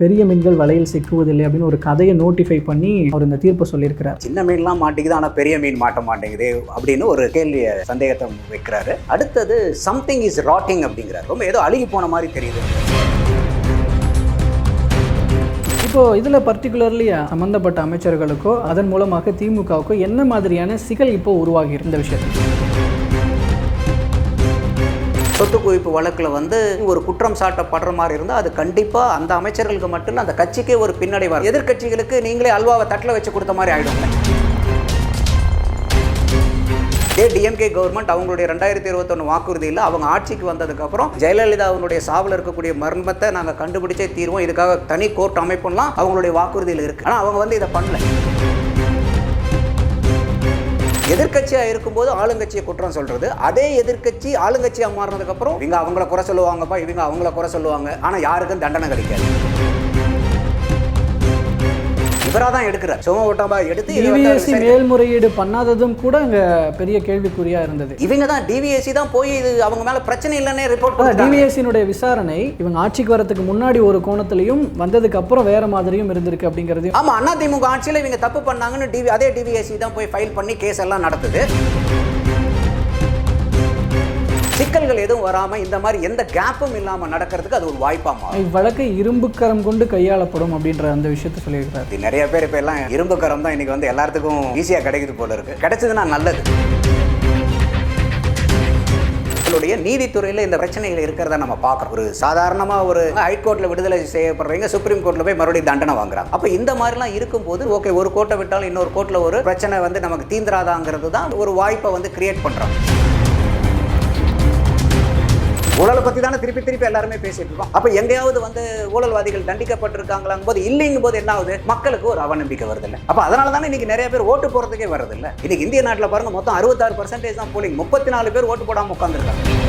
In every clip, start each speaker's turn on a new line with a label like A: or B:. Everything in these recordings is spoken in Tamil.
A: பெரிய மீன்கள் வலையில் சிக்குவதில்லை அப்படின்னு ஒரு கதையை நோட்டிஃபை பண்ணி அவர் இந்த தீர்ப்பை சொல்லியிருக்கிறார்.
B: சின்ன மீன்லாம் மாட்டேங்குது ஆனால் பெரிய மீன் மாட்ட மாட்டேங்குது அப்படின்னு ஒரு கேள்வியை சந்தேகத்தை வைக்கிறாரு. அடுத்தது சம்திங் இஸ் ராட்டிங் அப்படிங்கிறார். ரொம்ப ஏதோ அழுகி போன மாதிரி தெரியுது.
A: இப்போ இதில் பர்டிகுலர்லி சம்பந்தப்பட்ட அமைச்சர்களுக்கோ அதன் மூலமாக திமுகவுக்கோ என்ன மாதிரியான சிக்கல் இப்போ உருவாகி இந்த விஷயத்தில்?
B: சொத்து குவிப்பு வழக்கில் வந்து ஒரு குற்றம் சாட்டப்படுற மாதிரி இருந்தால் அது கண்டிப்பாக அந்த அமைச்சர்களுக்கு மட்டும் இல்லை அந்த கட்சிக்கே ஒரு பின்னடைவார் எதிர்க்கட்சிகளுக்கு நீங்களே அல்வாவை தட்டில் வச்சு கொடுத்த மாதிரி ஆகிடும் இதே டிஎம்கே கவர்மெண்ட் அவங்களுடைய ரெண்டாயிரத்தி இருபத்தொன்று வாக்குறுதியில் அவங்க ஆட்சிக்கு வந்ததுக்கப்புறம் ஜெயலலிதா அவனுடைய சாவில் இருக்கக்கூடிய மர்மத்தை நாங்கள் கண்டுபிடிச்சே தீர்வோம். இதுக்காக தனி கோர்ட் அமைப்புலாம் அவங்களுடைய வாக்குறுதியில் இருக்குது ஆனால் அவங்க வந்து இதை பண்ணல. எதிர்க்கட்சியாக இருக்கும்போது ஆளுங்கட்சியை குற்றம் சொல்றது. அதே எதிர்க்கட்சி ஆளுங்கட்சியாக மாறினதுக்கப்புறம் இவங்க அவங்கள குறை சொல்லுவாங்கப்பா இவங்க அவங்கள குறை சொல்லுவாங்க. ஆனால் யாருக்கும் தண்டனை கிடைக்காது. இவராக தான் எடுக்கிறார். சும்மா ஓட்டாபா எடுத்து
A: டிவிஎஸ்சி மேல்முறையீடு பண்ணாததும் கூட அங்கே பெரிய கேள்விக்குறியா இருந்தது.
B: இவங்க தான் டிவிஎஸ்சி தான் போய் இது அவங்க மேல பிரச்சனை இல்லைன்னே ரிப்போர்ட்
A: டிவிஎஸ்சினுடைய விசாரணை இவங்க ஆட்சிக்கு வரதுக்கு முன்னாடி ஒரு கோணத்திலையும் வந்ததுக்கு அப்புறம் வேற மாதிரியும் இருந்திருக்கு அப்படிங்கிறதையும்
B: ஆமா அதிமுக ஆட்சியில் இவங்க தப்பு பண்ணாங்கன்னு டிவி அதே டிவிஎஸ்சி தான் போய் ஃபைல் பண்ணி கேஸ் எல்லாம் நடத்துது. சிக்கல்கள் எதுவும் வராம இந்த மாதிரி எந்த கேப்பும் இல்லாம நடக்கிறதுக்கு அது ஒரு வாய்ப்பா மாறும்.
A: இவ்வழக்கு இரும்புக்கரம் கொண்டு கையாளப்படும் அப்படின்ற அந்த விஷயத்தை சொல்லியிருக்கிறார்.
B: இது நிறைய பேர் இப்போ எல்லாம் இரும்பு கரம் தான் இன்னைக்கு வந்து எல்லாத்துக்கும் ஈஸியாக கிடைக்குது போல இருக்கு. கிடைச்சதுன்னா நல்லது. நீதித்துறையில் இந்த பிரச்சனைகள் இருக்கிறத நம்ம பார்க்குறோம். ஒரு சாதாரணமாக ஒரு ஹைகோர்ட்டில் விடுதலை செய்யப்படுறவங்க சுப்ரீம் கோர்ட்டில் போய் மறுபடியும் தண்டனை வாங்குறாங்க. அப்போ இந்த மாதிரிலாம் இருக்கும்போது ஓகே ஒரு கோர்ட்டை விட்டாலும் இன்னொரு கோர்ட்டில் ஒரு பிரச்சனை வந்து நமக்கு தீந்திராதாங்கிறது தான் ஒரு வாய்ப்பை வந்து கிரியேட் பண்ணுறாங்க ஊழலை பற்றி தானே திருப்பி திருப்பி எல்லாருமே பேசிட்டு இருக்கோம். அப்போ எங்கேயாவது வந்து ஊழல்வாதிகள் தண்டிக்கப்பட்டிருக்காங்களாங்கும் போது இல்லைங்கும் போது என்ன ஆகுது? மக்களுக்கு ஒரு அவநம்பிக்கை வருது இல்லை அப்போ அதனால தானே இன்னைக்கு நிறைய பேர் ஓட்டு போகிறதுக்கே வருது இல்லை இன்னைக்கு இந்திய நாட்டில் பாருங்க மொத்தம் அறுபத்தாறு பர்சன்டேஜ் தான் போலிங் முப்பத்தி நாலு பேர் ஓட்டு போடாமல் உட்காந்துருக்காங்க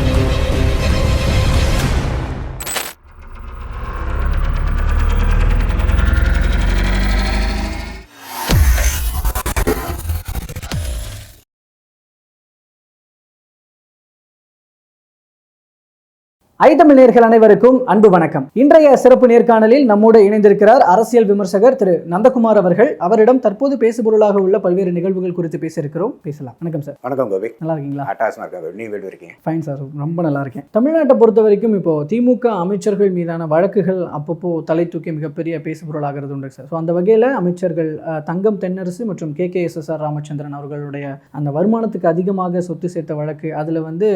A: ஐதமிழ் நேர்கள் அனைவருக்கும் அன்பு வணக்கம். இன்றைய சிறப்பு நேர்காணலில் நம்மோடு இணைந்திருக்கிறார் அரசியல் விமர்சகர் திரு நந்தகுமார் அவர்கள். அவரிடம் தற்போது பேசுபொருளாக உள்ள பல்வேறு நிகழ்வுகள் குறித்து பேசியிருக்கிறோம். பேசலாம். வணக்கம் சார்.
B: வணக்கம் கோபி.
A: நல்லா இருக்கீங்களா?
B: அட்டாசமாக இருக்காங்க?
A: Fine sir. ரொம்ப நல்லா இருக்கேன். தமிழ்நாட்டை பொறுத்த வரைக்கும் இப்போ திமுக அமைச்சர்கள் மீதான வழக்குகள் அப்பப்போ தலை தூக்கி மிகப்பெரிய பேசுபொருளாகிறது உண்டு சார். ஸோ அந்த வகையில் அமைச்சர்கள் தங்கம் தென்னரசு மற்றும் K. K. S. S. R. Ramachandran அவர்களுடைய அந்த வருமானத்துக்கு அதிகமாக சொத்து சேர்த்த வழக்கு அதில் வந்து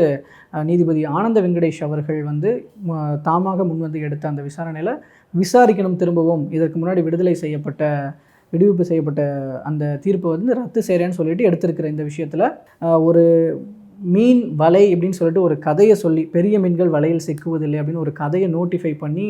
A: நீதிபதி ஆனந்த வெங்கடேஷ் அவர்கள் வந்து தாமாக முன்வந்து எடுத்த அந்த விசாரணையில் விசாரிக்கணும் திரும்பவும். இதற்கு முன்னாடி விடுதலை செய்யப்பட்ட விடுவிப்பு செய்யப்பட்ட அந்த தீர்ப்பை வந்து ரத்து செய்கிறேன்னு சொல்லிட்டு எடுத்திருக்கிற இந்த விஷயத்தில் ஒரு மீன் வலை அப்படின்னு சொல்லிட்டு ஒரு கதையை சொல்லி பெரிய மீன்கள் வலையில் சிக்குவதில்லை அப்படின்னு ஒரு கதையை நோட்டிஃபை பண்ணி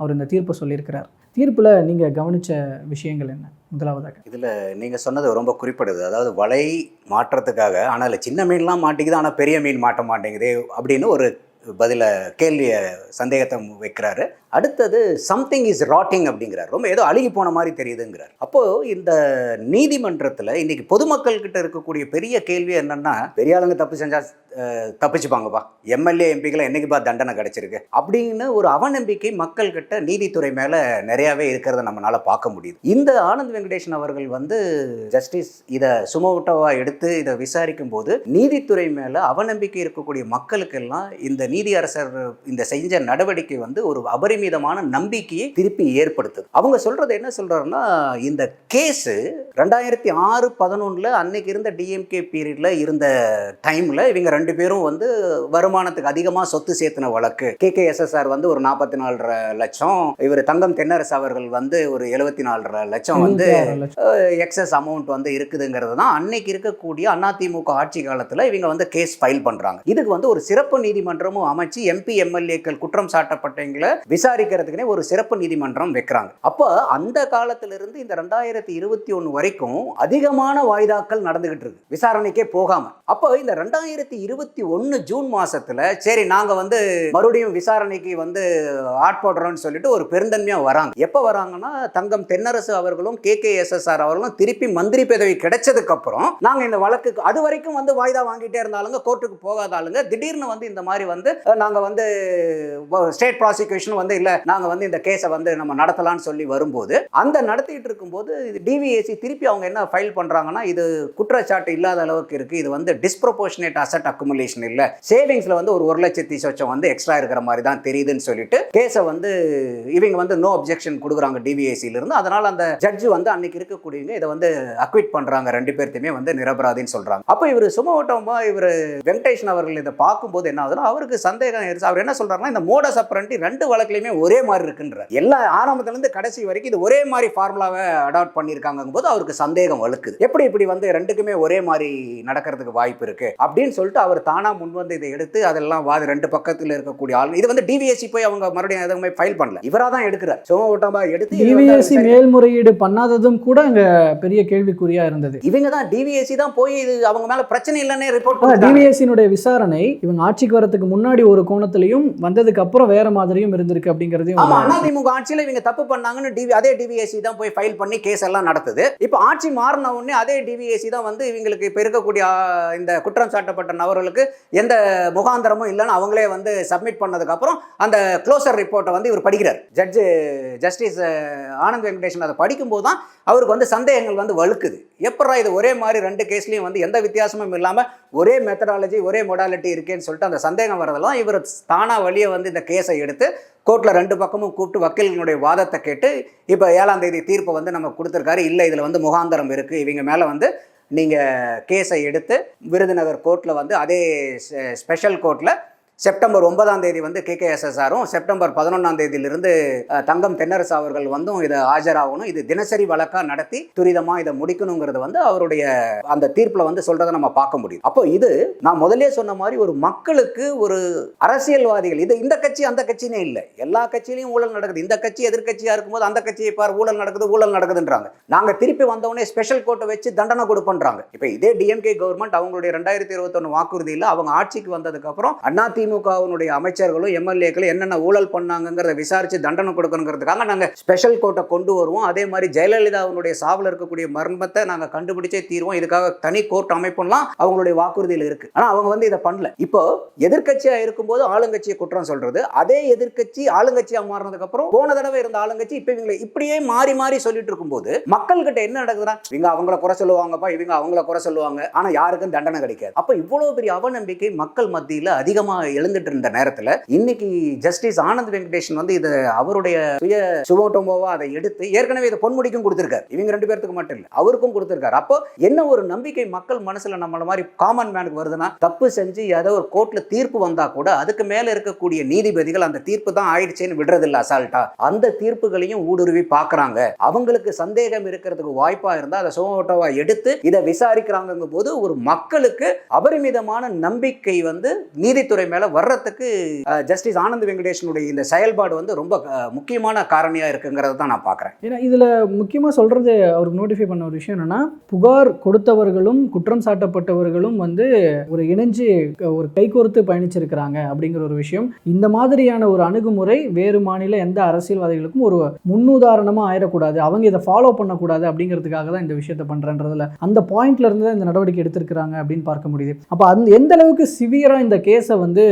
A: அவர் இந்த தீர்ப்பை சொல்லியிருக்கிறார். தீர்ப்பில் நீங்கள் கவனித்த விஷயங்கள் என்ன? முதலாவதாக.
B: இதில் நீங்கள் சொன்னது ரொம்ப குறிப்பிடுது. அதாவது வலை மாற்றத்துக்காக ஆனால் அதில் சின்ன மீன்லாம் மாட்டேங்குது ஆனால் பெரிய மீன் மாட்ட மாட்டேங்குது அப்படின்னு ஒரு பதில கேள்வியை சந்தேகத்தை வைக்கிறாரு. அடுத்தது சம்திங் இஸ் ராட்டிங் அப்படிங்கிறார். ரொம்ப ஏதோ அழுகி போன மாதிரி தெரியுதுங்கிறார். அப்போது இந்த நீதிமன்றத்தில் இன்னைக்கு பொதுமக்கள் கிட்ட இருக்கக்கூடிய பெரிய கேள்வி என்னன்னா பெரிய ஆளுங்க தப்பு செஞ்சா தப்பிச்சுப்பாங்கப்பா. எம்எல்ஏ எம்பிக்கெல்லாம் என்னைக்குப்பா தண்டனை கிடைச்சிருக்கு? அப்படின்னு ஒரு அவநம்பிக்கை மக்கள் கிட்ட நீதித்துறை மேலே நிறையாவே இருக்கிறத நம்மளால் பார்க்க முடியுது. இந்த ஆனந்த் வெங்கடேஷன் அவர்கள் வந்து ஜஸ்டிஸ் இதை சுமோட்டோவா எடுத்து இதை விசாரிக்கும் போது நீதித்துறை மேலே அவநம்பிக்கை இருக்கக்கூடிய மக்களுக்கெல்லாம் இந்த நீதி அரசர் இந்த செஞ்ச நடவடிக்கை வந்து ஒரு அபரிமிதமான நம்பிக்கையை திருப்பி ஏற்படுத்துது. அவங்க சொல்றது என்ன சொல்றாருன்னா இந்த கேஸு ரெண்டாயிரத்தி ஆறு பதினொன்றில் அன்னைக்கு இருந்த டிஎம்கே பீரியட்ல இருந்த டைம்ல இவங்க ரெண்டு பேரும் வந்து வருமானத்துக்கு அதிகமாக சொத்து சேர்த்துன வழக்கு. கேகேஎஸ்எஸ்ஆர் வந்து ஒரு நாற்பத்தி நாலரை லட்சம் இவர் தங்கம் தென்னரசு அவர்கள் வந்து ஒரு எழுபத்தி நாலரை லட்சம். வந்து. எக்ஸஸ் அமௌண்ட் வந்து இருக்குதுங்கிறது தான் அன்னைக்கு இருக்கக்கூடிய அதிமுக ஆட்சி காலத்தில் இவங்க வந்து கேஸ் ஃபைல் பண்ணுறாங்க இதுக்கு வந்து ஒரு சிறப்பு நீதிமன்றமும் அமைச்சு எம்பி எம்எல்ஏக்கள் குற்றம் சாட்டப்பட்டவங்களை விசாரிக்கிறதுக்குனே ஒரு சிறப்பு நீதிமன்றம் வைக்கிறாங்க. அப்போ அந்த காலத்திலிருந்து இந்த ரெண்டாயிரத்தி இருபத்தி ஒன்று வரைக்கும் அதிகமான வாய்தாக்கள் நடந்துகிட்டு இருக்கு. விசாரணைக்கே போகாம. அப்போ இந்த ரெண்டாயிரத்தி இருபத்தி ஒன்று ஜூன் மாசத்துல சரி நாங்க வந்து மறுபடியும் விசாரணைக்கு வந்து ஆட்படுறோம்னு சொல்லிட்டு ஒரு பெருந்தன்மையா வராங்க. எப்போ வராங்கன்னா தங்கம் தென்னரசு அவர்களும் கே கே எஸ்எஸ்ஆர் அவர்களும் திருப்பி மந்திரி பதவி கிடைச்சதுக்கு அப்புறம் நாங்க இந்த வழக்குக்கு அது வரைக்கும் வந்து வாய்தா வாங்கிட்டே இருந்தாலுங்க கோர்ட்டுக்கு போகாத ஆளுங்க திடீர்னு வந்து இந்த மாதிரி வந்து நாங்க வந்து ஸ்டேட் ப்ராசிக்யூஷன் வந்து இல்லை நாங்க வந்து இந்த கேஸை வந்து நம்ம நடத்தலாம்னு சொல்லி வரும்போது அந்த நடத்திட்டு இருக்கும்போது டிவிஏசி திருப்பி அவங்க என்ன ஃபைல் பண்றாங்கன்னா இது குற்றச்சாட்டு இல்லாத அளவுக்கு இருக்கு. இது வந்து டிஸ்ப்ரொபோர்ஷனேட் அசட் அக்குமுலேஷன் இல்ல. சேவிங்ஸ்ல வந்து ஒரு ஒரு லட்சத்தி சொச்சம் வந்து எக்ஸ்ட்ரா இருக்கிற மாதிரி தான் தெரியுதுன்னு சொல்லிட்டு கேஸை வந்து இவங்க வந்து நோ அப்ஜெக்ஷன் கொடுக்குறாங்க டிவிஏசியிலிருந்து இருந்து. அந்த ஜட்ஜு வந்து அன்னைக்கு இருக்கக்கூடியவங்க இதை வந்து அக்விட் பண்றாங்க. ரெண்டு பேர்த்தையுமே வந்து நிரபராதின்னு சொல்றாங்க. அப்போ இவர் சுமவட்டமாக இவர் வெங்கடேஷன் அவர்கள் இதை பார்க்கும்போது என்ன ஆகுதுன்னா அவருக்கு சந்தேகம் அவர் என்ன சொல்றாருன்னா இந்த மோடஸ் அப்ரண்டி ரெண்டு வழக்குலையுமே ஒரே மாதிரி இருக்குன்ற எல்லா ஆரம்பத்துல இருந்து கடைசி வரைக்கும் இது ஒரே மாதிரி ஃபார்முலாவை அடாப்ட் பண்ணியிருக்காங்க போது அவருக்கு சந்தேகம் வலுக்குது எப்படி இப்படி வந்து ரெண்டுக்குமே ஒரே மாதிரி நடக்கிறதுக்கு வாய்ப்பு இருக்கு? அப்படின்னு சொல்லிட்டு அவர் தானா முன் வந்து இதை எடுத்து அதெல்லாம் வாது ரெண்டு பக்கத்தில் இருக்கக்கூடிய ஆள் இது வந்து டிவிஎஸ்சி போய் அவங்க மறுபடியும் எதுவுமே ஃபைல் பண்ணல. இவரா தான் எடுக்கிறார். சுமோட்டமா எடுத்து இதை வந்து
A: டிவிஎஸ்சி மேல்முறையீடு பண்ணாததும் கூட அங்க பெரிய கேள்விக்குறியா இருந்தது.
B: இவங்க தான் டிவிஎஸ்சி தான் போய் இது அவங்க மேல பிரச்சனை இல்லைன்னே ரிப்போர்ட்
A: டிவிஎஸ்சினுடைய விசாரணை இவங்க ஆட்சிக்கு வரதுக்கு முன்னாடி ஒரு கோணத்திலையும் வந்ததுக்கு அப்புறம் வேற மாதிரியும் இருந்திருக்கு அப்படிங்கறதையும்
B: ஆமா
A: ஒரு-
B: அதிமுக ஆட்சியில இவங்க தப்பு பண்ணாங்கன்னு டிவி அதே டிவிஎஸ்சி தான் போய் ஃபைல் பண்ணி கேஸ் எல்லாம் நடத்துது. இப்போ ஆட்சி மாறின உடனே அதே டிவிஎஸ்சி தான் வந்து இவங்களுக்கு இப்போ இருக்கக்கூடிய இந்த குற்றம் சாட்டப்பட்ட நபர்களுக்கு எந்த முகாந்திரமும் இல்லைன்னு அவங்களே வந்து சப்மிட் பண்ணதுக்கு அப்புறம் அந்த க்ளோசர் ரிப்போர்ட்டை வந்து இவர் படிக்கிறார். ஜட்ஜு ஜஸ்டிஸ் ஆனந்த் வெங்கடேஷன் அதை படிக்கும்போது தான் அவருக்கு வந்து சந்தேகங்கள் வந்து வலுக்குது எப்படா இது ஒரே மாதிரி ரெண்டு கேஸ்லையும் வந்து எந்த வித்தியாசமும் இல்லாமல் ஒரே மெத்தடாலஜி ஒரே மொடாலிட்டி இருக்கேன்னு சொல்லிட்டு அந்த சந்தேகம் வரதெல்லாம் இவர் தானா வழியை வந்து இந்த கேஸை எடுத்து கோர்ட்டில் ரெண்டு பக்கமும் கூப்பிட்டு வக்கீல்களுடைய வாதத்தை கேட்டு இப்போ ஏழாம் தேதி தீர்ப்பை வந்து நம்ம கொடுத்துருக்காரு. இல்லை இதில் வந்து முகாந்தரம் இருக்குது இவங்க மேலே வந்து நீங்கள் கேஸை எடுத்து விருதுநகர் கோர்ட்டில் வந்து அதே ஸ்பெஷல் கோர்ட்டில் செப்டம்பர் ஒன்பதாம் தேதி வந்து கேகேஎஸ்எஸ்ஆரும் செப்டம்பர் பதினொன்றாம் தேதியிலிருந்து தங்கம் தென்னரசு அவர்கள் வந்தும் இதை ஆஜராகணும். இது தினசரி வழக்காக நடத்தி துரிதமாக இதை முடிக்கணுங்கிறது வந்து அவருடைய அந்த தீர்ப்பில் வந்து சொல்கிறத நம்ம பார்க்க முடியும். அப்போ இது நான் முதலே சொன்ன மாதிரி ஒரு மக்களுக்கு ஒரு அரசியல்வாதிகள் இது இந்த கட்சி அந்த கட்சினே இல்லை. எல்லா கட்சியிலையும் ஊழல் நடக்குது. இந்த கட்சி எதிர்க்கட்சியாக இருக்கும்போது அந்த கட்சியை பார் ஊழல் நடக்குது ஊழல் நடக்குதுன்றாங்க. நாங்கள் திருப்பி வந்தவொடனே ஸ்பெஷல் கோர்ட்டை வச்சு தண்டனை கொடுப்போன்றாங்க. இப்போ இதே டிஎம்கே கவர்மெண்ட் அவங்களுடைய ரெண்டாயிரத்தி இருபத்தொன்று வாக்குறுதியில் அவங்க ஆட்சிக்கு வந்ததுக்கப்புறம் அதிமுகவினுடைய அமைச்சர்களும் எம்எல்ஏக்களும் என்னென்ன ஊழல் பண்ணாங்கங்கிறத விசாரித்து தண்டனை கொடுக்கணுங்கிறதுக்காக நாங்கள் ஸ்பெஷல் கோர்ட்டை கொண்டு வருவோம். அதே மாதிரி ஜெயலலிதாவினுடைய சாவில் இருக்கக்கூடிய மர்மத்தை நாங்கள் கண்டுபிடிச்சே தீர்வோம். இதுக்காக தனி கோர்ட் அமைப்புலாம் அவங்களுடைய வாக்குறுதியில் இருக்கு. ஆனால் அவங்க வந்து இதை பண்ணல. இப்போ எதிர்கட்சியாக இருக்கும்போது ஆளுங்கட்சியை குற்றம் சொல்றது அதே எதிர்க்கட்சி ஆளுங்கட்சியாக மாறினதுக்கு அப்புறம் போன தடவை இருந்த ஆளுங்கட்சி இப்போ இவங்களை இப்படியே மாறி மாறி சொல்லிட்டு இருக்கும்போது மக்கள்கிட்ட என்ன நடக்குதுன்னா இவங்க அவங்கள குறை சொல்லுவாங்கப்பா இவங்க அவங்கள குறை சொல்லுவாங்க. ஆனா யாருக்கும் தண்டனை கிடைக்காது. அப்போ இவ்வளவு பெரிய அவநம்பிக்கை மக்கள் மத்தியில் அதிகமாக எழுந்துட்டு இருந்த நேரத்தில் இன்னைக்கு ஜஸ்டிஸ் ஆனந்த் வெங்கடேஷன் வந்து இது அவருடைய சுய சுமோட்டோமோவா அதை எடுத்து ஏற்கனவே இதை பொன்முடிக்கும் கொடுத்திருக்காரு. இவங்க ரெண்டு பேர்த்துக்கு மட்டும் இல்லை அவருக்கும் கொடுத்துருக்காரு. அப்போ என்ன ஒரு நம்பிக்கை மக்கள் மனசுல நம்மள மாதிரி காமன் மேனுக்கு வருதுன்னா தப்பு செஞ்சு ஏதோ ஒரு கோர்ட்ல தீர்ப்பு வந்தா கூட அதுக்கு மேல இருக்கக்கூடிய நீதிபதிகள் அந்த தீர்ப்பு தான் ஆயிடுச்சேன்னு விடுறதில்ல அசால்ட்டா அந்த தீர்ப்புகளையும் ஊடுருவி பார்க்கறாங்க. அவங்களுக்கு சந்தேகம் இருக்கிறதுக்கு வாய்ப்பா இருந்தா அதை சுமோட்டோவா எடுத்து இதை விசாரிக்கிறாங்க போது ஒரு மக்களுக்கு அபரிமிதமான நம்பிக்கை வந்து நீதித்துறை மேல வர்றதுக்கு ஜஸ்டிஸ் ஆனந்த் வெங்கடேஷனுடைய இந்த செயல்பாடு வந்து ரொம்ப முக்கியமான காரணியா இருக்குங்கிறத தான் நான் பாக்குறேன்.
A: ஏன்னா இதுல முக்கியமா சொல்றது அவருக்கு நோட்டிஃபை பண்ண ஒரு விஷயம் என்னன்னா புகார் கொடுத்தவர்களும் குற்றம் சாட்டப்பட்டவர்களும் வந்து ஒரு இணைஞ்சு ஒரு கைகோர்த்து பயணிச்சிருக்கிறாங்க அப்படிங்கிற ஒரு விஷயம். இந்த மாதிரியான ஒரு அணுகுமுறை வேறு மாநில எந்த அரசியல்வாதிகளுக்கும் ஒரு முன்னுதாரணமா ஆயிடக்கூடாது. அவங்க இதை ஃபாலோ பண்ணக்கூடாது அப்படிங்கிறதுக்காக தான் இந்த விஷயத்தை பண்றேன்றதுல. அந்த பாயிண்ட்ல இருந்து தான் இந்த நடவடிக்கை எடுத்திருக்கிறாங்க அப்படின்னு பார்க்க முடியுது. அப்போ அந்த எந்த அளவுக்கு சிவியரா இந்த கேஸை வந்து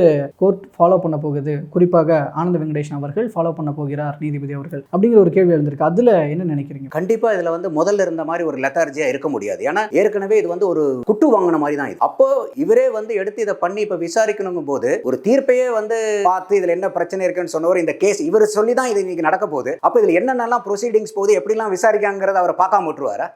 A: கோர்ட் ஃபாலோ பண்ண போகுது. குறிப்பாக ஆனந்த வெங்கடேஷன் அவர்கள் ஃபாலோ பண்ண போகிறார் நீதிபதி அவர்கள் அப்படிங்கிற ஒரு கேள்வி எழுந்திருக்கு. அதுல என்ன நினைக்கிறீங்க?
B: கண்டிப்பா இதுல வந்து முதல்ல இருந்த மாதிரி ஒரு லெத்தார்ஜியா இருக்க முடியாது. ஏன்னா ஏற்கனவே இது வந்து ஒரு குட்டு வாங்கின மாதிரி தான் இது. அப்போ இவரே வந்து எடுத்து இதை பண்ணி இப்ப விசாரிக்கணுங்கும் போது ஒரு தீர்ப்பையே வந்து பார்த்து இதுல என்ன பிரச்சனை இருக்குன்னு சொன்னவர் இந்த கேஸ் இவர் சொல்லி தான் இது இன்னைக்கு நடக்க போகுது. அப்ப இதுல என்னென்னலாம் ப்ரொசீடிங்ஸ் போகுது எப்படிலாம் விசாரிக்காங்கிறத அவரை பார்க்காம விட்டுருவாரா.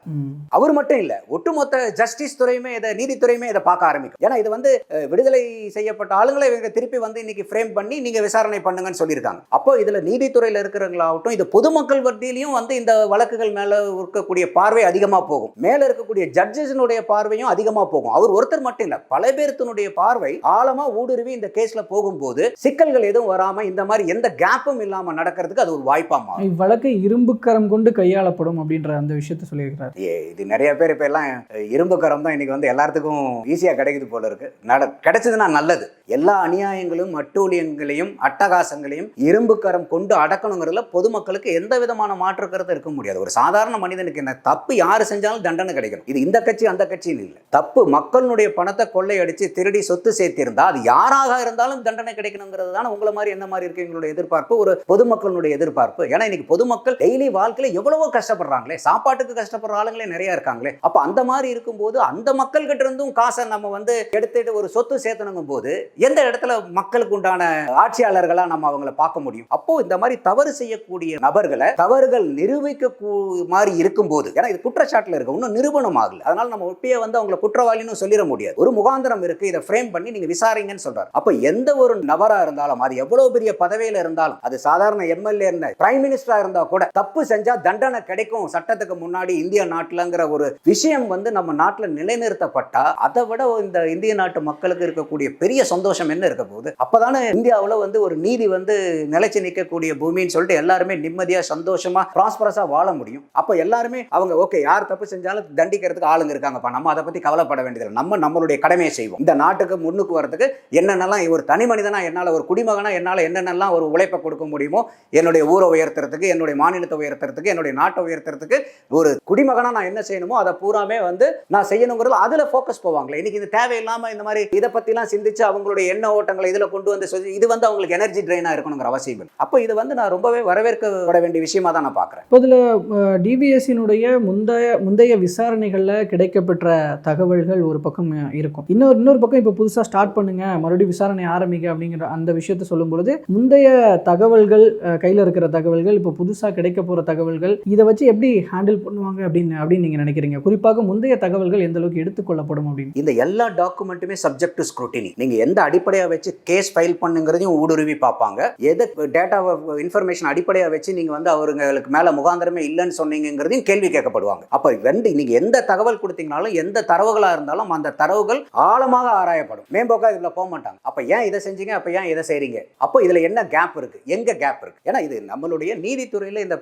B: அவர் மட்டும் இல்ல ஒட்டுமொத்த ஜஸ்டிஸ் துறையுமே இதை நீதித்துறையுமே இதை பார்க்க ஆரம்பிக்கும். ஏன்னா இது வந்து விடுதலை செய்யப்பட்ட ஆளுங்களை திருப்பி வந்து இன்னைக்கு ஃப்ரேம் பண்ணி நீங்க விசாரணை பண்ணுங்கன்னு சொல்லியிருக்காங்க. அப்போ இதுல நீதித்துறையில இருக்கிறவங்களாகட்டும் இது பொதுமக்கள் வட்டியிலையும் வந்து இந்த வழக்குகள் மேல இருக்கக்கூடிய பார்வை அதிகமா போகும். மேல இருக்கக்கூடிய ஜட்ஜஸினுடைய பார்வையும் அதிகமா போகும். அவர் ஒருத்தர் மட்டும் இல்ல பல பேர்த்தினுடைய பார்வை ஆழமா ஊடுருவி இந்த கேஸ்ல போகும்போது சிக்கல்கள் எதுவும் வராம இந்த மாதிரி எந்த கேப்பும் இல்லாம நடக்கிறதுக்கு அது ஒரு வாய்ப்பா மாறும்.
A: இவ்வழக்கு இரும்புக்கரம் கொண்டு கையாளப்படும் அப்படின்ற அந்த விஷயத்தை சொல்லியிருக்கிறார்.
B: இது நிறைய பேர் இப்ப எல்லாம் இரும்பு கரம் தான் இன்னைக்கு வந்து எல்லாத்துக்கும் ஈஸியா கிடைக்குது போல இருக்கு. நட கிடைச்சதுன்னா நல்லது. எல்லா அநியாயங்களும் அட்டூழியங்களையும் அட்டகாசங்களையும் இரும்பு கரம் கொண்டு அடக்கணுங்கிறதுல பொதுமக்களுக்கு எந்த விதமான மாற்று கருத்து இருக்க முடியாது. ஒரு சாதாரண மனிதனுக்கு என்ன தப்பு யாரு செஞ்சாலும் தண்டனை கிடைக்கணும். இது இந்த கட்சி அந்த கட்சின்னு இல்லை. தப்பு மக்களுடைய பணத்தை கொள்ளையடிச்சு திருடி சொத்து சேர்த்திருந்தா அது யாராக இருந்தாலும் தண்டனை கிடைக்கணுங்கிறது தான் உங்களை மாதிரி என்ன மாதிரி இருக்கு எங்களுடைய எதிர்பார்ப்பு? ஒரு பொதுமக்களுடைய எதிர்பார்ப்பு. ஏன்னா இன்னைக்கு பொதுமக்கள் டெய்லி வாழ்க்கையில எவ்வளவோ கஷ்டப்படுறாங்களே. சாப்பாட்டுக்கு கஷ்டப்படுற ஆளுங்களே நிறைய இருக்காங்களே. அப்ப அந்த மாதிரி இருக்கும்போது அந்த மக்கள் கிட்ட இருந்தும் காசை நம்ம வந்து எடுத்துட்டு ஒரு சொத்து சேர்த்தணுங்கும் போது எந்த இடத்துல மக்களுக்கு உண்டான ஆட்சியாளர்களா நம்ம அவங்கள பார்க்க முடியும்? அப்போ இந்த மாதிரி தவறு செய்யக்கூடிய நபர்களை தவறுகள் நிரூபிக்க கூ- மாதிரி இருக்கும்போது ஏன்னா இது குற்றச்சாட்டுல இருக்க இன்னும் நிரூபணம் ஆகல. அதனால நம்ம இப்பயே வந்து அவங்கள குற்றவாளின்னு சொல்லிட முடியாது. ஒரு முகாந்திரம் இருக்கு இதை ஃப்ரேம் பண்ணி நீங்க விசாரிங்கன்னு சொல்றாரு. அப்ப எந்த ஒரு நபரா இருந்தாலும் அது எவ்வளவு பெரிய பதவியில இருந்தாலும் அது சாதாரண எம்எல்ஏ இருந்த பிரைம் மினிஸ்டரா இருந்தா கூட தப்பு செஞ்சா தண்டனை கிடைக்கும் சட்டத்துக்கு முன்னாடி இந்திய நாட்டுலங்கிற ஒரு விஷயம் வந்து நம்ம நாட்டுல நிலைநிறுத்தப்பட்டா அதை விட இந்த இந்திய நாட்டு மக்களுக்கு இருக்கக்கூடிய பெரிய சொந்த சந்தோஷம் என்ன இருக்க போகுது? அப்பதானே இந்தியாவில் வந்து ஒரு நீதி வந்து நிலைச்சு நிற்கக்கூடிய பூமின்னு சொல்லிட்டு எல்லாருமே நிம்மதியா சந்தோஷமா ப்ராஸ்பரஸா வாழ முடியும். அப்போ எல்லாருமே அவங்க ஓகே யார் தப்பு செஞ்சாலும் தண்டிக்கிறதுக்கு ஆளுங்க இருக்காங்கப்பா. நம்ம அதை பத்தி கவலைப்பட வேண்டியதில்லை. நம்ம நம்மளுடைய கடமையை செய்வோம். இந்த நாட்டுக்கு முன்னுக்கு வரதுக்கு என்னென்னலாம் ஒரு தனி மனிதனா என்னால ஒரு குடிமகனா என்னால என்னென்னலாம் ஒரு உழைப்பை கொடுக்க முடியுமோ என்னுடைய ஊரை உயர்த்துறதுக்கு என்னுடைய மாநிலத்தை உயர்த்துறதுக்கு என்னுடைய நாட்டை உயர்த்துறதுக்கு ஒரு குடிமகனா நான் என்ன செய்யணுமோ அதை பூராமே வந்து நான் செய்யணுங்கிறது அதுல ஃபோக்கஸ் போவாங்களே. இன்னைக்கு இது தேவையில்லாம இந்த மாதிரி இதை பத்திலாம் சிந்திச்சு அவங்களுடைய எண்ண ஓட்டங்களை இதுல கொண்டு வந்து இது வந்து அவங்களுக்கு எனர்ஜி ட்ரெயினா இருக்கணுங்கிற அவசியம் அப்போ இது வந்து நான் ரொம்பவே வரவேற்கப்பட வேண்டிய விஷயமா தான் நான் பார்க்குறேன்.
A: இப்போ இதில் டிவிஎஸ்சினுடைய முந்தைய முந்தைய விசாரணைகளில் கிடைக்கப்பெற்ற தகவல்கள் ஒரு பக்கம் இருக்கும். இன்னொரு இன்னொரு பக்கம் இப்போ புதுசாக ஸ்டார்ட் பண்ணுங்க மறுபடியும் விசாரணை ஆரம்பிங்க அப்படிங்கிற அந்த விஷயத்த சொல்லும் பொழுது முந்தைய தகவல்கள் கையில் இருக்கிற தகவல்கள் இப்போ புதுசாக கிடைக்க போகிற தகவல்கள் இதை வச்சு எப்படி ஹேண்டில் பண்ணுவாங்க அப்படின்னு அப்படின்னு நீங்கள் நினைக்கிறீங்க? குறிப்பாக முந்தைய தகவல்கள் எந்த அளவுக்கு எடுத்துக்கொள்ளப்படும் அப்படின்னு.
B: இந்த எல்லா டாக்குமெண்ட்டுமே சப்ஜெக்ட் டு ஸ்க்ரூட்டினி நீங்க எந்த அடிப்படையாக வச்சு கேஸ் ஃபைல் பண்ணுங்கிறதையும் ஊடுருவி பார்ப்பாங்க. எது டேட்டா இன்ஃபர்மேஷன் அடிப்படையாக வச்சு நீங்கள் வந்து அவங்களுக்கு மேலே முகாந்திரமே இல்லைன்னு சொன்னீங்கிறதையும் கேள்வி கேட்கப்படுவாங்க. அப்போ ரெண்டு நீங்கள் எந்த தகவல் கொடுத்தீங்கனாலும் எந்த தரவுகளாக இருந்தாலும் அந்த தரவுகள் ஆழமாக ஆராயப்படும். மேம்போக்கா இதில் போக மாட்டாங்க. அப்போ ஏன் இதை செஞ்சீங்க? அப்போ ஏன் இதை செய்கிறீங்க அப்போ இதில் என்ன கேப் இருக்குது எங்கே கேப் இருக்குது ஏன்னா இது நம்மளுடைய நீதித்துறையில் இந்த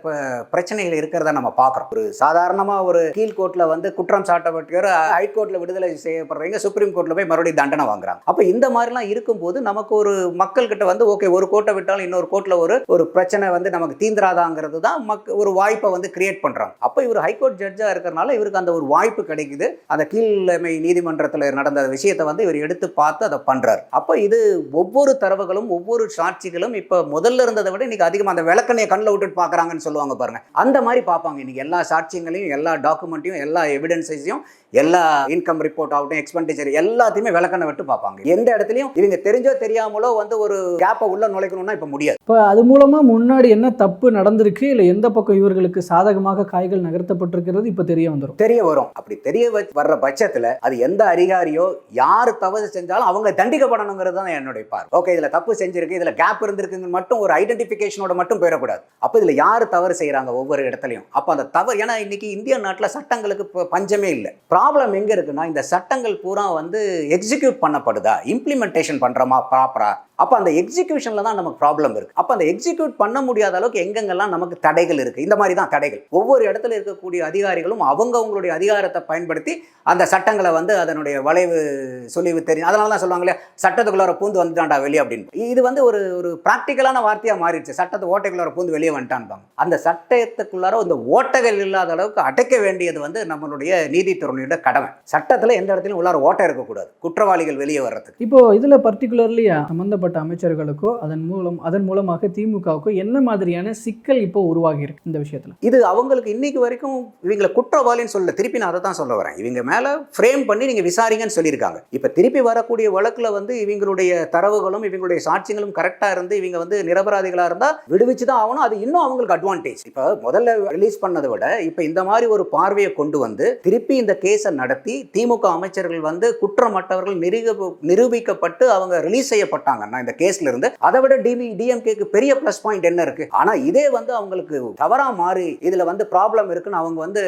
B: பிரச்சனைகள் இருக்கிறத நம்ம பார்க்குறோம். ஒரு சாதாரணமாக ஒரு கீழ்கோர்ட்டில் வந்து குற்றம் சாட்டப்பட்டு ஹைகோர்ட்டில் விடுதலை செய்யப்படுறவங்க சுப்ரீம் கோர்ட்டில் போய் மறுபடியும் தண்டனை வாங்குறாங்க. அப்போ இந்த மாதிரி மாதிரிலாம் இருக்கும்போது நமக்கு ஒரு மக்கள் கிட்ட வந்து ஓகே ஒரு கோட்டை விட்டாலும் இன்னொரு கோர்ட்ல ஒரு ஒரு பிரச்சனை வந்து நமக்கு தீந்திராதாங்கிறது தான் மக் ஒரு வாய்ப்பை வந்து கிரியேட் பண்ணுறாங்க அப்போ இவர் ஹைகோர்ட் ஜட்ஜா இருக்கிறனால இவருக்கு அந்த ஒரு வாய்ப்பு கிடைக்குது. அந்த கீழமை நீதிமன்றத்தில் நடந்த விஷயத்தை வந்து இவர் எடுத்து பார்த்து அதை பண்றாரு. அப்போ இது ஒவ்வொரு தரவுகளும் ஒவ்வொரு சாட்சிகளும் இப்போ முதல்ல இருந்ததை விட இன்னைக்கு அதிகமாக அந்த விளக்கணையை கண்ணில் விட்டுட்டு பார்க்குறாங்கன்னு சொல்லுவாங்க பாருங்க. அந்த மாதிரி பார்ப்பாங்க. இன்னைக்கு எல்லா சாட்சியங்களையும் எல்லா டாக்குமெண்ட்டையும் எல்லா எவிடன்ஸையும் எல்லா இன்கம் ரிப்போர்ட் ஆகட்டும் எக்ஸ்பெண்டிச்சர் எல்லாத்தையுமே விளக்கணை விட்டு பார்ப்பாங்க. எந்த இடத்துலையும் இவங்க தெரிஞ்சோ தெரியாமலோ வந்து ஒரு கேப்பை உள்ள நுழைக்கணும்னா இப்ப முடியாது.
A: இப்போ அது மூலமாக முன்னாடி என்ன தப்பு நடந்திருக்கு? இல்லை எந்த பக்கம் இவர்களுக்கு சாதகமாக காய்கள் நகர்த்தப்பட்டிருக்கிறது இப்போ தெரிய வந்துடும்
B: தெரிய வரும். அப்படி தெரிய வர்ற பட்சத்துல அது எந்த அதிகாரியோ யார் தவறு செஞ்சாலும் அவங்க தண்டிக்கப்படணுங்கிறது தான் என்னுடைய பார்வை. ஓகே இதுல தப்பு செஞ்சிருக்கு இதுல கேப் இருந்திருக்குங்க மட்டும் ஒரு ஐடென்டிஃபிகேஷனோட மட்டும் போயிடக்கூடாது. அப்ப இதுல யார் தவறு செய்றாங்க ஒவ்வொரு இடத்துலையும்? அப்ப அந்த தவறு ஏன்னா இன்னைக்கு இந்திய நாட்டுல சட்டங்களுக்கு பஞ்சமே இல்லை. ப்ராப்ளம் எங்கே இருக்குன்னா இந்த சட்டங்கள் பூரா வந்து எக்ஸிக்யூட் பண்ணப்படுதா? இம்ப்ளிமெண்டேஷன் பண்ணுறோமா ப்ராப்பராக அப்போ அந்த எக்ஸிக்யூஷனில் தான் நமக்கு ப்ராப்ளம் இருக்குது அப்போ அந்த எக்ஸிக்யூட் பண்ண முடியாத அளவுக்கு எங்கெங்கெல்லாம் நமக்கு தடைகள் இருக்குது இந்த மாதிரி தான் தடைகள். ஒவ்வொரு இடத்துல இருக்கக்கூடிய அதிகாரிகளும் அவங்க அவங்களுடைய அதிகாரத்தை பயன்படுத்தி அந்த சட்டங்களை வந்து அதனுடைய வளைவு சொல்லிவு தெரியும். அதனால தான் சொல்லுவாங்களே சட்டத்துக்குள்ளார பூந்து வந்துட்டான்டா வெளியே அப்படின்னு. இது வந்து ஒரு ஒரு ப்ராக்டிக்கலான வார்த்தையாக மாறிடுச்சு. சட்டத்தை ஓட்டைக்குள்ளார பூந்து வெளியே வந்துட்டான்பாங்க. அந்த சட்டத்துக்குள்ளார இந்த ஓட்டைகள் இல்லாத அளவுக்கு அடைக்க வேண்டியது வந்து நம்மளுடைய நீதித்துறையோட கடமை. சட்டத்தில் எந்த இடத்துலையும் உள்ளார ஓட்டை இருக்கக்கூடாது. குற்றவாளிகள் வெளியே வர்றதுக்கு.
A: இப்போ இதில் பர்டிகுலர்லி சம்பந்தப்பட்ட அமைச்சர்களுக்கோ அதன் மூலம் அதன் மூலமாக திமுகவுக்கோ என்ன மாதிரியான சிக்கல் இப்போ உருவாகி இருக்கு இந்த விஷயத்தில்?
B: இது அவங்களுக்கு இன்னைக்கு வரைக்கும் இவங்களை குற்றவாளின்னு சொல்ல திருப்பி நான் அதை தான் சொல்ல வரேன். இவங்க மேல ஃப்ரேம் பண்ணி நீங்க விசாரிங்கன்னு சொல்லியிருக்காங்க. இப்ப திருப்பி வரக்கூடிய வழக்குல வந்து இவங்களுடைய தரவுகளும் இவங்களுடைய சாட்சியங்களும் கரெக்டா இருந்து இவங்க வந்து நிரபராதிகளா இருந்தா விடுவிச்சு தான் ஆகணும். அது இன்னும் அவங்களுக்கு அட்வான்டேஜ் இப்ப முதல்ல ரிலீஸ் பண்ணதை விட இப்ப இந்த மாதிரி ஒரு பார்வையை கொண்டு வந்து திருப்பி இந்த கேஸை நடத்தி திமுக அமைச்சர்கள் வந்து குற்றமற்றவர்கள் நிரூபிக்கப்பட்டு அவங்க ரிலீஸ் செய்யப்பட்டாங்கன்னா நான் இந்த கேஸ்ல இருந்து அதை விட டிவி டிஎம்கேக்கு பெரிய ப்ளஸ் பாயிண்ட் என்ன இருக்கு? ஆனா இதே வந்து அவங்களுக்கு தவறா மாறி இதுல வந்து ப்ராப்ளம் இருக்குன்னு அவங்க வந்து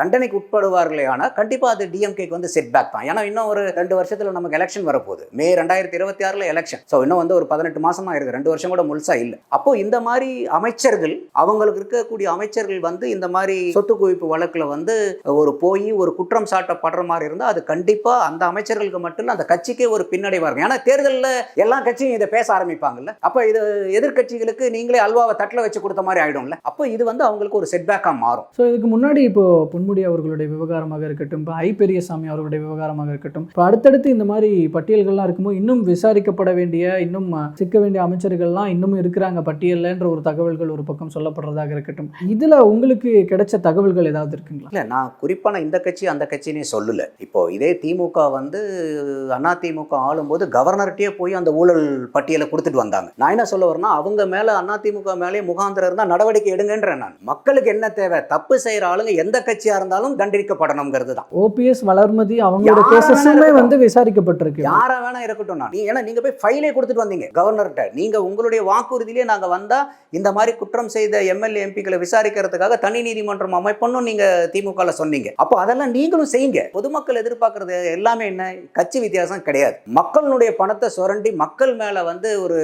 B: தண்டனைக்கு உட்படுவார்களே ஆனா கண்டிப்பா அது டிஎம்கேக்கு வந்து செட் பேக் தான். ஏன்னா இன்னும் ஒரு ரெண்டு வருஷத்துல நமக்கு எலெக்ஷன் வரப்போகுது. மே ரெண்டாயிரத்தி இருபத்தி ஆறுல எலெக்ஷன் ஸோ இன்னும் வந்து ஒரு பதினெட்டு மாசம் தான் இருக்கு. ரெண்டு வருஷம் கூட முழுசா இல்லை. அப்போ இந்த மாதிரி அமைச்சர்கள் அவங்களுக்கு இருக்கக்கூடிய அமைச்சர்கள் வந்து இந்த மாதிரி சொத்து குவிப்பு வழக்குல வந்து ஒரு போய் ஒரு குற்றம் சாட்டப்படுற மாதிரி இருந்தால் அது கண்டிப்பா அந்த அமைச்சர்களுக்கு மட்டும் இல்லை அந்த கட்சிக்கே ஒரு பின்னடைவாக இருக்கும். ஏன்னா தேர்தலில் எல்லா கட்சியும் இதை பேச ஆரம்பிப்பாங்கல்ல? அப்ப இது எதிர்க்கட்சிகளுக்கு நீங்களே அல்வாவை தட்டில் வச்சு கொடுத்த மாதிரி ஆயிடும்ல? அப்போ இது வந்து அவங்களுக்கு ஒரு செட்பேக்காக மாறும்.
A: ஸோ இதுக்கு முன்னாடி இப்போ பொன்முடி அவர்களுடைய விவகாரமாக இருக்கட்டும் இப்போ ஐ பெரியசாமி அவர்களுடைய விவகாரமாக இருக்கட்டும் இப்போ அடுத்தடுத்து இந்த மாதிரி பட்டியல்கள்லாம் இருக்கும்போது இன்னும் விசாரிக்கப்பட வேண்டிய இன்னும் சிக்க வேண்டிய அமைச்சர்கள்லாம் இன்னும் இருக்கிறாங்க பட்டியல்லன்ற ஒரு தகவல்கள் ஒரு பக்கம் சொல்லப்படுறதாக இருக்கட்டும். இதுல உங்களுக்கு கிடைச்ச தகவல்கள் ஏதாவது இருக்குங்களா?
B: இல்லை நான் குறிப்பாக நான் இந்த கட்சி அந்த கட்சினே சொல்லல. இப்போ இதே திமுக வந்து அண்ணா திமுக ஆளும்போது கவர்னர்கிட்டயே போய் அந்த ஊழல் பட்டியலை கொடுத்துட்டு வந்தாங்க. நான் என்ன சொல்ல வரேன்னா அவங்க மேலே அண்ணா திமுக மேலே முகாந்திரம் இருந்தால் நடவடிக்கை எடுங்கன்றேன் நான். மக்களுக்கு என்ன தேவை? தப்பு செய்கிற ஆளுங்க எந்த கட்சியாக இருந்தாலும் தண்டிக்கப்படணுங்கிறது தான்.
A: ஓபிஎஸ் வளர்மதி அவங்களோட கேசஸுமே வந்து விசாரிக்கப்பட்டிருக்கு.
B: யாரா வேணா இருக்கட்டும் நான். ஏன்னா நீங்க போய் ஃபைலே கொடுத்துட்டு வந்தீங்க. கவர்னர்கிட்ட நீங்க உங்களுடைய வாக்குறுதியிலே நாங்க வந்தா இந்த மாதிரி குற்றம் செய்த எம்எல்ஏ எம்பிக்களை விசாரிக்கிறதுக்காக தனி நீதிமன்றம் அமைப்பணும் நீங்க திமுகல சொன்னீங்க. அப்போ அதெல்லாம் நீங்களும் செய்யுங்க. பொதுமக்கள் எதிர்பார்க்கறது எல்லாமே என்ன? கட்சி வித்தியாசம் கிடையாது. மக்களுடைய பணத்தை சுரண்டி மக்கள் மேல வந்து ஒரு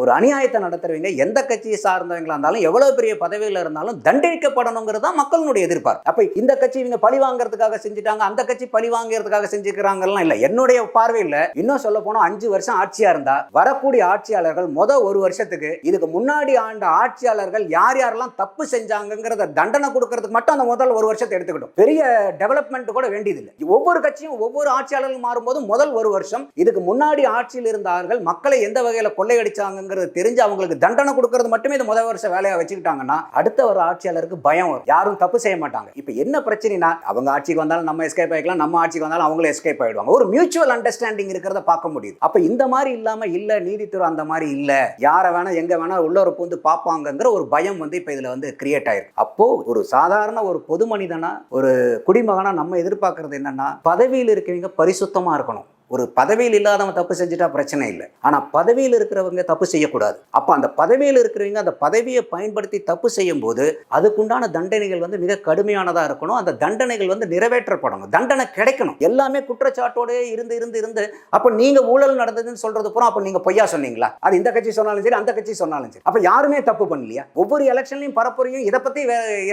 B: ஒரு அநியாயத்தை நடத்துறவங்க எந்த கட்சியை சார்ந்தவங்களா இருந்தாலும் எவ்வளவு பெரிய பதவியில இருந்தாலும் தண்டிக்கப்படணுங்கிறது தான் மக்களுடைய எதிர்பார்ப்பு. அப்ப இந்த கட்சி இவங்க பழி வாங்குறதுக்காக செஞ்சுட்டாங்க அந்த கட்சி பழி வாங்குறதுக்காக செஞ்சுக்கிறாங்கலாம் இல்லை. என்னுடைய பார்வையில் இன்னும் சொல்ல போனால் அஞ்சு வருஷம் ஆட்சியா இருந்தா வரக்கூடிய ஆட்சியாளர்கள் முத ஒரு வருஷத்துக்கு இதுக்கு முன்னாடி ஆண்ட ஆட்சியாளர்கள் யார் யாரெல்லாம் தப்பு செஞ்சாங்கங்கிறத தண்டனை கொடுக்கறதுக்கு மட்டும் அந்த முதல் ஒரு வருஷத்தை எடுத்துக்கிட்டோம். பெரிய டெவலப்மெண்ட் கூட வேண்டியதில்லை. ஒவ்வொரு கட்சியும் ஒவ்வொரு ஆட்சியாளர்கள் மாறும்போது முதல் ஒரு வருஷம் இதுக்கு முன்னாடி ஆட்சியில் இருந்தார்கள் மக்களை எந்த வகையில் கொள்ளையடிச்சாங்கிறது தெரிஞ்சு அவங்களுக்கு தண்டனை கொடுக்கறது மட்டுமே இந்த முதல் வருஷ வேலையாக வச்சுக்கிட்டாங்கன்னா அடுத்த ஒரு ஆட்சியாளருக்கு பயம் வரும். யாரும் தப்பு செய்ய மாட்டாங்க. இப்போ என்ன பிரச்சனைனா அவங்க ஆட்சிக்கு வந்தாலும் நம்ம எஸ்கேப் ஆகிக்கலாம் நம்ம ஆட்சிக்கு வந்தாலும் அவங்களும் எஸ்கேப் ஆகிடுவாங்க ஒரு மியூச்சுவல் அண்டர்ஸ்டாண்டிங் இருக்கிறத பார்க்க முடியுது. அப்போ இந்த மாதிரி இல்லாமல் இல்லை நீதித்துறை அந்த மாதிரி இல்லை யாரை வேணா எங்கே வேணா உள்ளர பூந்து பார்ப்பாங்கங்கிற ஒரு பயம் வந்து இப்போ இதில் வந்து கிரியேட் ஆயிருக்கு. அப்போ ஒரு சாதாரண ஒரு பொது மனிதனா ஒரு குடிமகனா நம்ம எதிர்பார்க்கறது என்னன்னா பதவியில் இருக்கவங்க பரிசுத்தமாக இருக்கணும். ஒரு பதவியில் இல்லாதவன் தப்பு செஞ்சுட்டா பிரச்சனை இல்லை. ஆனால் பதவியில் இருக்கிறவங்க தப்பு செய்யக்கூடாது. அப்போ அந்த பதவியில் இருக்கிறவங்க அந்த பதவியை பயன்படுத்தி தப்பு செய்யும் போது அதுக்குண்டான தண்டனைகள் வந்து மிக கடுமையானதாக இருக்கணும். அந்த தண்டனைகள் வந்து நிறைவேற்றப்படணும். தண்டனை கிடைக்கணும். எல்லாமே குற்றச்சாட்டோட இருந்து இருந்து இருந்து அப்போ நீங்கள் ஊழல் நடந்ததுன்னு சொல்றது பூரா அப்போ நீங்கள் பொய்யா சொன்னீங்களா? அது இந்த கட்சி சொன்னாலும் சரி அந்த கட்சி சொன்னாலும் சரி. அப்போ யாருமே தப்பு பண்ணலையா? ஒவ்வொரு எலெக்ஷன்லையும் பரப்புரையும் இதை பற்றி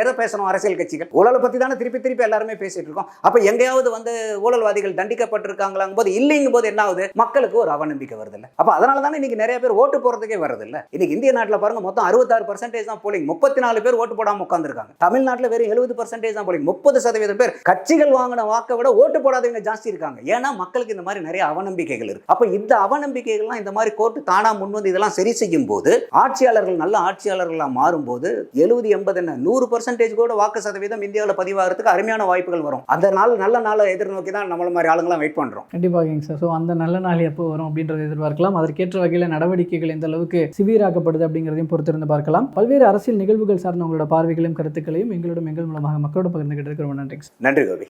B: எதை பேசணும் அரசியல் கட்சிகள்? ஊழலை பற்றி தானே திருப்பி திருப்பி எல்லாருமே பேசிட்டு இருக்கோம். அப்போ எங்கேயாவது வந்து ஊழல்வாதிகள் தண்டிக்கப்பட்டிருக்காங்களாங்கும் போது இல்லை இல்லைங்கும் போது என்ன ஆகுது? மக்களுக்கு ஒரு அவநம்பிக்கை வருது இல்ல அப்ப அதனால தானே இன்னைக்கு நிறைய பேர் ஓட்டு போறதுக்கே வருது இல்லை இன்னைக்கு இந்திய நாட்டில் பாருங்க மொத்தம் அறுபத்தாறு பர்சன்டேஜ் தான் போலிங் முப்பத்தி நாலு பேர் ஓட்டு போடாம உட்காந்துருக்காங்க தமிழ்நாட்டுல வெறும் எழுபது பர்சன்டேஜ் தான் போலிங் முப்பது சதவீதம் பேர் கட்சிகள் வாங்கின வாக்கை விட ஓட்டு போடாதவங்க ஜாஸ்தி இருக்காங்க. ஏன்னா மக்களுக்கு இந்த மாதிரி நிறைய அவநம்பிக்கைகள் இருக்கு. அப்ப இந்த அவநம்பிக்கைகள்லாம் இந்த மாதிரி கோர்ட்டு தானா முன் வந்து இதெல்லாம் சரி செய்யும் போது ஆட்சியாளர்கள் நல்ல ஆட்சியாளர்களாக மாறும்போது எழுபது எண்பது என்ன நூறு பர்சன்டேஜ் கூட வாக்கு சதவீதம் இந்தியாவில் பதிவாகிறதுக்கு அருமையான வாய்ப்புகள் வரும். அந்த நாள் நல்ல நாளை எதிர்நோக்கி தான் நம்மள மாதிரி ஆளுங்களாம் வெயிட் பண்றோம்.
A: கண்டிப்பாகங்க சார் ஸோ அந்த நல்ல நாள் எப்போ வரும் அப்படின்றத எதிர்பார்க்கலாம். அதற்கேற்ற வகையில் நடவடிக்கைகள் எந்த அளவுக்கு சிவியராக்கப்படுது அப்படிங்கிறதையும் பொறுத்திருந்து பார்க்கலாம். பல்வேறு அரசியல் நிகழ்வுகள் சார்ந்த உங்களோட பார்வைகளையும் கருத்துக்களையும் எங்களோட எங்கள் மூலமாக மக்களோட பகிர்ந்துகிட்டு இருக்கிறோம் நன்றி
B: நன்றி கோபி.